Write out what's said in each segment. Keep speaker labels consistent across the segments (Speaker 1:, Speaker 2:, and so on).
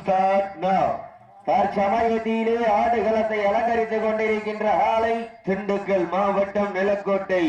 Speaker 1: start now. தற்சமயத்திலே ஆடுகளத்தை அலங்கரித்துக் கொண்டிருக்கின்ற ஆலை திண்டுக்கல் மாவட்டம் நிலக்கோட்டை.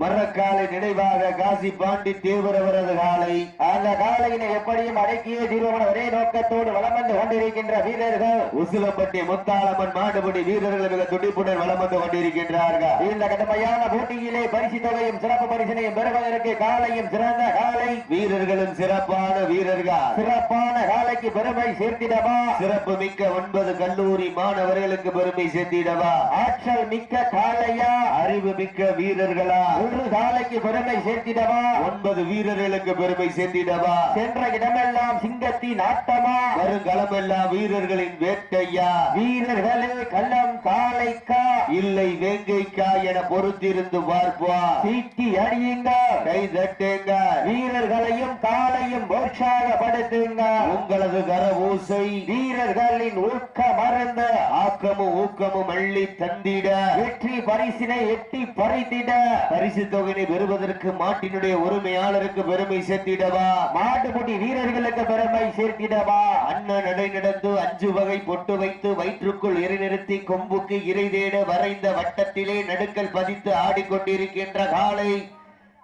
Speaker 1: மரக்காலை நினைவாக காசி பாண்டி தீவிரவரது காலை அந்த காலையினை எப்படியும் அடக்கிய தீர்வன ஒரே நோக்கத்தோடு வளம் வந்து கொண்டிருக்கின்ற வீரர்கள். உசிலம்பட்டி முத்தாளம்மன் மாடுபடி வீரர்கள் மிக துடிப்புடன் வளம் வந்து கொண்டிருக்கின்றார்கள். இந்த கடமையான போட்டியிலே பரிசு தொகையும் சிறப்பு பரிசினையும் பெறுவதற்கு காலையும் சிறந்த காலை. வீரர்களும் சிறப்பான வீரர்கள். சிறப்பான காலை காலைக்கு பெருமை சேர்த்திடவா? சிறப்பு மிக்க ஒன்பது கல்லூரி மாணவர்களுக்கு பெருமை சேர்த்திடவா? ஆற்றல் மிக்க காலையா அறிவு மிக்க வீரர்களா? ஒரு காலைக்கு பெருமை சேர்த்திடவா? ஒன்பது வீரர்களுக்கு பெருமை சேர்த்திடவா? சென்ற இடமெல்லாம் சிங்கத்தின் ஆட்டமா? வருங்களமெல்லாம் வீரர்களின் வேட்டையா? வீரர்களே கள்ளம் காலைக்கா இல்லை வேங்கைக்கா என பொறுத்திருந்து பார்ப்பா சீட்டி அடியுங்க கை தட்டுங்க. வீரர்களையும் காலையும் உற்சாகப்படுத்துங்க உங்களது கர ஊசை வீரர்களின் ஊக்க மறந்த ஆக்கமும் ஊக்கமும் அள்ளி தந்திட வெற்றி பரிசினை எட்டி பறித்திட. பரிசு தொகையை பெறுவதற்கு மாட்டினுடைய உரிமையாளருக்கு பெருமை சேர்த்திடவா? மாட்டுப்பட்டி வீரர்களுக்கு பெருமை சேர்த்திடவா? அண்ணன் நடை நடந்து அஞ்சு வகை பொட்டு வைத்து வயிற்றுக்குள் இறை நிறுத்தி கொம்புக்கு இறை தேட வரைந்த வட்டத்திலே நடுக்கல் பதித்து ஆடிக்கொண்டிருக்கின்ற காலை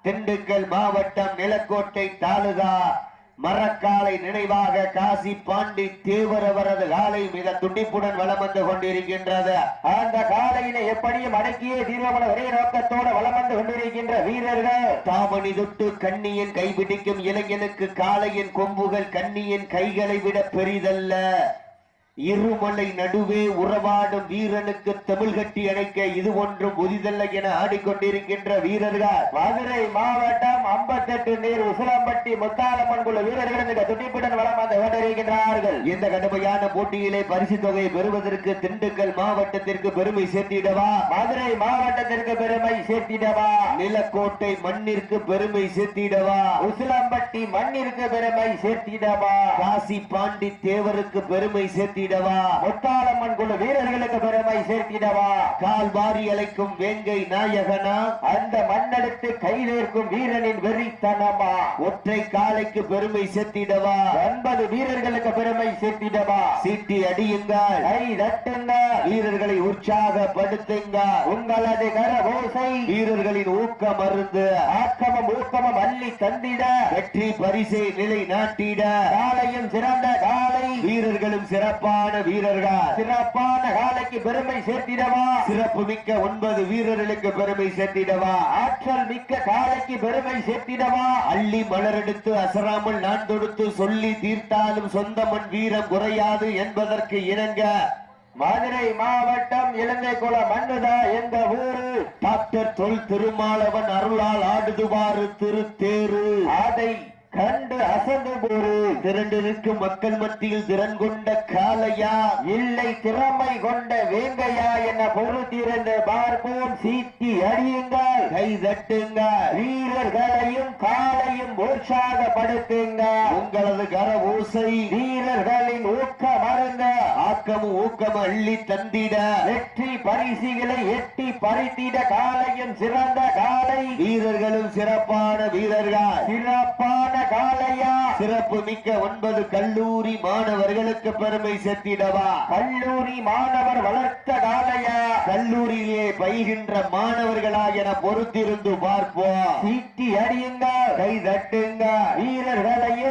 Speaker 1: திண்டுக்கல் மாவட்டம் நிலக்கோட்டை தாலுகா. மரக்காலை நினைவாக காசி பாண்டி தேவரவரது காலை மிக துடிப்புடன் வளம் வந்து கொண்டிருக்கின்றது. அந்த காலையினை எப்படியும் அடக்கியே தீர்வமன ஒரே நோக்கத்தோடு வளம் வந்து கொண்டிருக்கின்ற வீரர்கள். தாமணி தொட்டு கண்ணியின் கைபிடிக்கும் இளைஞனுக்கு காளையின் கொம்புகள் கண்ணியின் கைகளை விட பெரிதல்ல. இருமலை நடுவே உறவாடும் வீரனுக்கு தமிழ் கட்டி அணைக்க இது ஒன்றும் புதிதல்ல என ஆடிக்கொண்டிருக்கின்ற வீரர்கள். மதுரை மாவட்டம் ஐம்பத்தெட்டு நீர் உசிலம்பட்டி முத்தாலம்மன் குழு வீரர்கள் மிக துடிப்புடன் வளம் வந்து கொண்டிருக்கின்றார்கள் இந்த கடுமையான போட்டியிலே பரிசு தொகையை பெறுவதற்கு திண்டுக்கல் மாவட்டத்திற்கு பெருமை சேர்த்திடவா? மதுரை மாவட்டத்திற்கு பெருமை சேர்த்திடவா? நிலக்கோட்டை மண்ணிற்கு பெருமை சேர்த்திடவா? உசிலம்பட்டி மண்ணிற்கு பெருமை சேர்த்திடவா? காசி பாண்டி தேவருக்கு பெருமை சேர்த்திடவா? முத்தாளம்மன் குழு வீரர்களுக்கு பெருமை சேர்த்திடவா? கால் வாரி அழைக்கும் வேங்கை நாயகனா? அந்த மண்ணெடுத்து கைதேர்க்கும் வீரனின் வெறித்தனமா? ஒற்றை காலைக்கு பெருமை சேர்த்திடவா? ஒன்பது வீரர்களுக்கு பெருமை சேர்த்திடவா? சீட்டி அடியுங்கள். கை தட்டுங்க வீரர்களை உற்சாகப்படுத்துங்க உங்களது கர ஓசை. வீரர்களின் ஊக்க மருந்து ஆக்கமும் ஊக்கமும் அள்ளி தந்திட. வெற்றி பரிசை நிலை நாட்டிட காலையும் சிறந்த வீரர்களும் சிறப்பான வீரர்கள். சிறப்பான காலைக்கு பெருமை சேர்த்திடவா? சிறப்பு மிக்க ஒன்பது வீரர்களுக்கு பெருமை சேர்த்திடவா? ஆற்றல் மிக்க காலைக்கு பெருமை சேர்த்திடவா? அள்ளி மலரெடுத்து அசராமல் நான் தொடுத்து சொல்லி தீர்த்தாலும் சொந்தமன் வீரம் குறையாது என்பதற்கு இணங்க. மதுரை மாவட்டம் இலங்கை குல மண்ணுதா எங்க ஊரு. டாக்டர் தொல் திருமாலவன் அருளால் ஆடுதுவாறு திருத்தேரு. அதை கண்டு அசந்து போரு திரண்டு நிற்கும் மக்கள் மத்தியில் திறன் கொண்ட காலையா இல்லை திறமை கொண்ட வேங்கையா என பொறுத்திருந்த பார்ப்போம் சீட்டி அடியுங்கள். கை தட்டுங்க வீரர்களையும் காலையும் உற்சாகப்படுத்துங்க உங்களது கர ஊசை வீரர்களின் ஊக்க மறந்த ஆக்கமும் ஊக்கம் அள்ளி தந்திட. வெற்றி பரிசுகளை எட்டி பறித்திட காலையும் சிறந்த காலை வீரர்களும் சிறப்பான வீரர்கள். சிறப்பான காலையா சிறப்பு மிக்க ஒன்பது கல்லூரி மாணவர்களுக்கு பெருமை சேர்த்திடவா கல்லூரி மாணவர் வளர்த்த காலையா கல்லூரியிலே பயிகின்ற மாணவர்களா என பொறுத்திருந்து பார்ப்போம். சீட்டி அடியுங்க கை தட்டுங்க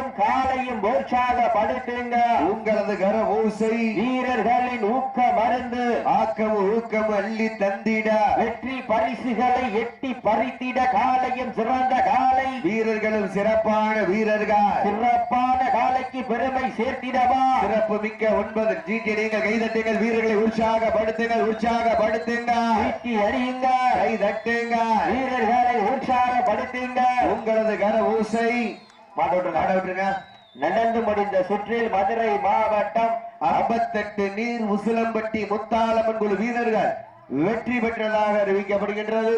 Speaker 1: வீரர்களையும் காலையும் உற்சாகப்படுத்துங்க உங்களது கர ஊசை வீரர்களின் ஊக்க மருந்து ஆக்கம் ஊக்கம் அள்ளி தந்திட. வெற்றி பரிசுகளை எட்டி பறித்திட காலையும் சிறந்த காலை. வீரர்களும் சிறப்பான வீரர்கள். சிறப்பான காலைக்கு பெருமை சேர்த்திடவா. சிறப்பு மிக்க ஒன்பது ஜீட்டி நீங்கள் கைதட்டுங்கள் வீரர்களை உற்சாகப்படுத்துங்கள் உற்சாகப்படுத்துங்க சீட்டி அடியுங்க கை தட்டுங்க. வீரர்களை உற்சாகப்படுத்துங்க உங்களது கர ஊசை மாட்டோட்டு நாடவிட்டுருங்க நடந்து முடிந்த சுற்றில் மதுரை மாவட்டம் ஐம்பத்தெட்டு நீர் உசிலம்பட்டி முத்தாலம்மன் குழு வீரர்கள் வெற்றி பெற்றதாக அறிவிக்கப்படுகின்றது.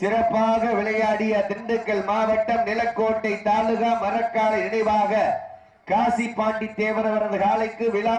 Speaker 1: சிறப்பாக விளையாடிய திண்டுக்கல் மாவட்டம் நிலக்கோட்டை தாலுகா மரக்காலை நினைவாக காசி பாண்டி தேவரவரது காலைக்கு விழா